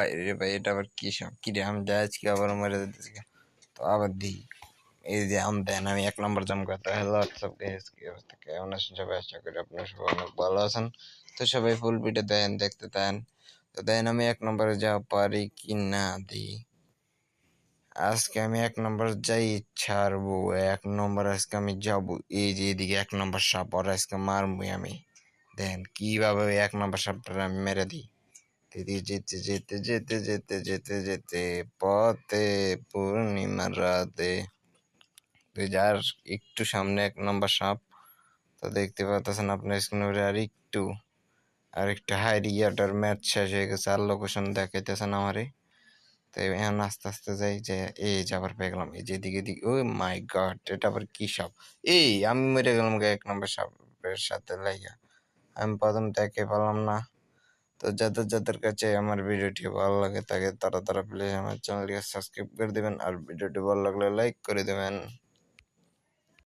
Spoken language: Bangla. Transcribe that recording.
ভাই রে ভাই, এটা আবার কি সব? কি রে, আমি যাই আজকে আবার মেরে দিতেছি তো আবার দিই এই যে আম দেন, আমি এক নম্বর জাম করতে হ্যালো হোয়াটসঅ্যাপ গাইস কি অবস্থা? কেমন আছেন সবাই? আশা করি আপনারা সবাই অনেক ভালো আছেন। তো সবাই ফুল ভিডিও দেন দেখতে দেন তো দেন, আমি এক নম্বরে যা পারি কি না দিই আজকে আমি এক নম্বর যাই ছাড়বো, এক নম্বর আজকে আমি যাব। এই যে এদিকে এক নম্বর সাপ আর আজকে মারবো আমি। দেন, কীভাবে এক নম্বর সাপটা আমি মেরে দিই? এদিকে যেতে যেতে যেতে যেতে যেতে যেতে পথে পূর্ণিমার রাতে যার একটু সামনে এক নম্বর সাপ, তো দেখতে পাচ্ছেন আপনার স্ক্রিনে আর একটু আর একটু হাই ইয়াটার ম্যাচ শেষ হয়ে গেছে, আর লোকেশন দেখাইতেছেন আমারে। তো এখন আস্তে আস্তে যাই, যে এই যে আবার পেয়ে গেলাম, এই যে এদিকে দিকে ও মাই গড এটা আবার কি সাপ? এই আমি মরে গেলাম এক নম্বর সাপের সাথে লাইয়া আমি প্রথম দেখে পেলাম না। তো যাদের যাদের কাছে আমার ভিডিওটি ভালো লাগে তাকে তারা তারা প্লিজ আমার চ্যানেলটিকে সাবস্ক্রাইব করে দেবেন। আর ভিডিওটি ভালো লাগলে লাইক করে দেবেন।